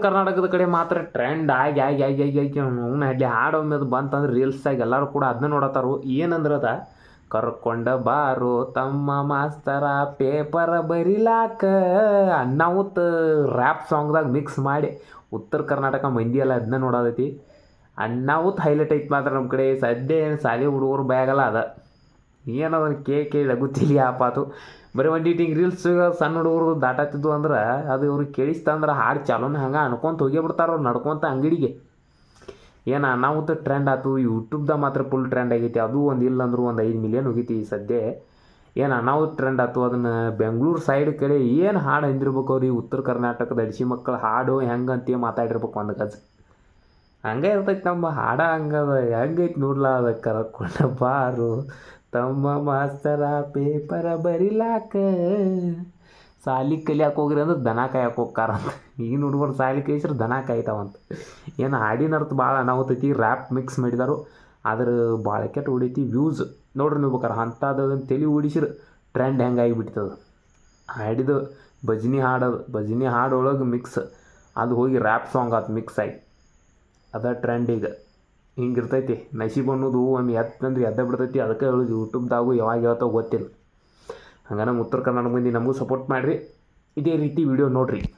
ಕರ್ನಾಟಕದ ಕಡೆ ಮಾತ್ರ ಟ್ರೆಂಡ್ ಆಗಿ ಆಗಿ ಆಗಿ ಆಗಿ ಆಗಿ ಅಲ್ಲಿ ಹಾಡು ಒಮ್ಮೆ ಬಂತಂದ್ರೆ ಆಗಿ ಎಲ್ಲರೂ ಕೂಡ ಅದನ್ನ ನೋಡತ್ತಾರು. ಏನಂದ್ರೆ ಅದ? ಕರ್ಕೊಂಡ ಬಾರು ತಮ್ಮ ಮಾಸ್ತರ ಪೇಪರ್ ಬರಿಲಾಕ ಅನ್ನಾವುತ್ ರ್ಯಾಪ್ ಸಾಂಗ್ದಾಗ ಮಿಕ್ಸ್ ಮಾಡಿ ಉತ್ತರ ಕರ್ನಾಟಕ ಮಂದಿ ಎಲ್ಲ ಅದನ್ನ ನೋಡೋದೈತಿ ಅನ್ನಾವುತ್ ಹೈಲೈಟ್ ಐತಿ ಮಾತ್ರ ನಮ್ಮ ಕಡೆ. ಸದ್ಯ ಏನು ಶಾಲೆ ಹುಡುಗರು ಬ್ಯಾಗಲ್ಲ ಅದ. ಏನದನ್ನು ಕೇ ಕೇಳಿ ಲಗುತ್ತಿಲಿ ಆಪಾತು ಬರೀ ಒಂದು ಈಟಿಂಗ್ ರೀಲ್ಸ್ ಸಣ್ಣ ಹುಡುಗರು ದಾಟಾತಿದ್ವು ಅಂದ್ರೆ ಅದು ಇವ್ರಿಗೆ ಕೇಳಿಸ್ತಂದ್ರೆ ಹಾಡು ಚಾಲೂನ ಹಂಗೆ ಅನ್ಕೊಂತ ಹೋಗೇ ಬಿಡ್ತಾರ ಅವ್ರು ನಡ್ಕೊಂತ ಅಂಗಡಿಗೆ. ಏನು ಅನಾಹುತ ಟ್ರೆಂಡ್ ಆಯ್ತು ಯೂಟ್ಯೂಬ್ದಾಗ ಮಾತ್ರ ಫುಲ್ ಟ್ರೆಂಡ್ ಆಗೈತಿ, ಅದು ಒಂದು ಇಲ್ಲ ಅಂದ್ರೆ ಒಂದು ಐದು ಮಿಲಿಯನ್ ಹೋಗೈತಿ ಸದ್ಯ. ಏನು ಅನಾಹುತ ಟ್ರೆಂಡ್ ಆಯ್ತು ಅದನ್ನು ಬೆಂಗಳೂರು ಸೈಡ್ ಕಡೆ ಏನು ಹಾಡು ಅಂದಿರ್ಬೇಕು ಅವ್ರಿಗೆ ಉತ್ತರ ಕರ್ನಾಟಕದ ಅಡಿಸಿ ಮಕ್ಕಳು ಹಾಡು ಹೆಂಗೆ ಅಂತ ಮಾತಾಡಿರ್ಬೇಕು ಒಂದು ಗಜ. ಹಂಗೆ ಇರ್ತೈತೆ ನಮ್ಮ ಹಾಡ ಹಂಗದ, ಹೆಂಗೈತೆ ನೋಡ್ಲಾ ಅದಕ್ಕೆ ಕರ್ಕೊಂಡ ಬಾರು. ತಮ್ಮ ಮಾಸ್ತರ ಪೇಪರ ಬರಿಲಾಕ. ಸಾಲಿ ಕಲಿಯಾಕೆ ಹೋಗ್ರಿ ಅಂದ್ರೆ ದನ ಕಾಯಕ್ಕೆ ಹೋಗ್ಕಾರ ಅಂತ. ಈಗಿನ ಹುಡುಗರು ಸಾಲಿ ಕಲಿಸ್ರೆ ದನ ಕಾಯ್ತಾವಂತ ಏನು ಹಾಡಿನ ಅರ್ಥ ಭಾಳ ಅನಾಹುತೈತಿ ರ್ಯಾಪ್ ಮಿಕ್ಸ್ ಮಾಡಿದಾರು. ಆದ್ರೆ ಭಾಳ ಕೆಟ್ಟ ಹೊಡಿತಿ ವ್ಯೂಸ್ ನೋಡ್ರಿ ನೀವು ಬೇಕಾರೆ ಅಂಥದ್ದು ತಲೆ ಓಡಿಸಿರು ಟ್ರೆಂಡ್ ಹೆಂಗೆ ಬಿಡ್ತದ ಹಾಡಿದು ಭಜನಿ ಹಾಡೋದು, ಭಜನಿ ಹಾಡೊಳಗೆ ಮಿಕ್ಸ್ ಅದು ಹೋಗಿ ರ್ಯಾಪ್ ಸಾಂಗ್ ಆತು ಮಿಕ್ಸ್ ಆಗಿ ಅದ ಟ್ರೆಂಡ್ ಈಗ. ಹಿಂಗಿರ್ತೈತಿ. ನಸೀಬ್ ಅನ್ನೋದು ಒಮ್ಮೆ ಎತ್ತಂದ್ರೆ ಎದ್ದ ಬಿಡ್ತೈತಿ. ಅದಕ್ಕೆ ಹೇಳೋದು ಯೂಟ್ಯೂಬ್ದಾಗೂ ಯಾವಾಗ ಯಾವತ್ತೋ ಗೊತ್ತಿಲ್ಲ. ಹಂಗೆ ನಮ್ಮ ಉತ್ತರ ಕನ್ನಡ ಮಂದಿ ನಮಗೂ ಸಪೋರ್ಟ್ ಮಾಡಿರಿ. ಇದೇ ರೀತಿ ವಿಡಿಯೋ ನೋಡಿರಿ.